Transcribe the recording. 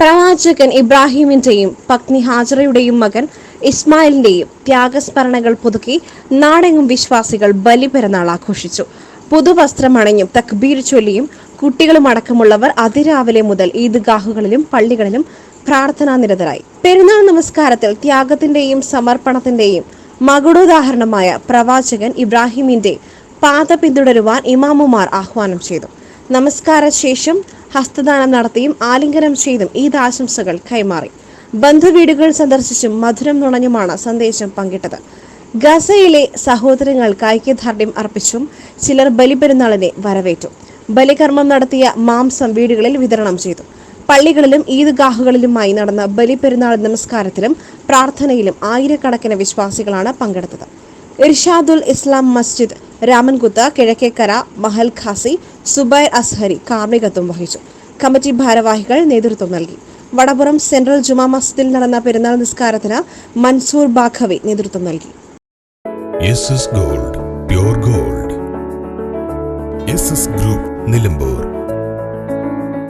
പ്രവാചകൻ ഇബ്രാഹിമിന്റെയും പത്നി ഹാജറയുടെയും മകൻ ഇസ്മായിലിന്റെയും ത്യാഗസ്മരണകൾ പുതുക്കി നാടെങ്ങും വിശ്വാസികൾ ബലിപെരുന്നാൾ ആഘോഷിച്ചു. പുതുവസ്ത്രമണഞ്ഞും തക്ബീർ ചൊല്ലിയും കുട്ടികളും അടക്കമുള്ളവർ അതിരാവിലെ മുതൽ ഈദ്ഗാഹുകളിലും പള്ളികളിലും പ്രാർത്ഥനാ നിരതരായി. പെരുന്നാൾ നമസ്കാരത്തിൽ ത്യാഗത്തിന്റെയും സമർപ്പണത്തിന്റെയും മകുടോദാഹരണമായ പ്രവാചകൻ ഇബ്രാഹിമിന്റെ പാത പിന്തുടരുവാൻ ഇമാമുമാർ ആഹ്വാനം ചെയ്തു. നമസ്കാര ശേഷം ഹസ്തദാനം നടത്തിയും ആലിംഗനം ചെയ്തും ഈദ് ആശംസകൾ കൈമാറി. ബന്ധുവീടുകൾ സന്ദർശിച്ചും മധുരം നുണഞ്ഞുമാണ് സന്ദേശം പങ്കിട്ടത്. ഗസയിലെ സഹോദരങ്ങൾക്ക് ഐക്യദാർഢ്യം അർപ്പിച്ചും ചിലർ ബലിപെരുന്നാളിനെ വരവേറ്റു. ബലികർമ്മം നടത്തിയ മാംസം വീടുകളിൽ വിതരണം ചെയ്തു. പള്ളികളിലും ഈദ്ഗാഹുകളിലുമായി നടന്ന ബലിപെരുന്നാൾ നമസ്കാരത്തിലും പ്രാർത്ഥനയിലും ആയിരക്കണക്കിന് വിശ്വാസികളാണ് പങ്കെടുത്തത്. ഇർഷാദുൽ ഇസ്ലാം മസ്ജിദ് രാമൻകുത്ത് കിഴക്കേക്കര മഹൽ ഖാസി സുബൈർ അസ്ഹരി കാർമ്മികത്വം വഹിച്ചു. കമ്മിറ്റി ഭാരവാഹികൾ നേതൃത്വം നൽകി. വടപുറം സെൻട്രൽ ജുമാ മസ്ജിദിൽ നടന്ന പെരുന്നാൾ നിസ്കാരത്തിന് മൻസൂർ ബാഖവി നേതൃത്വം നൽകി. Gold gold group Nilambur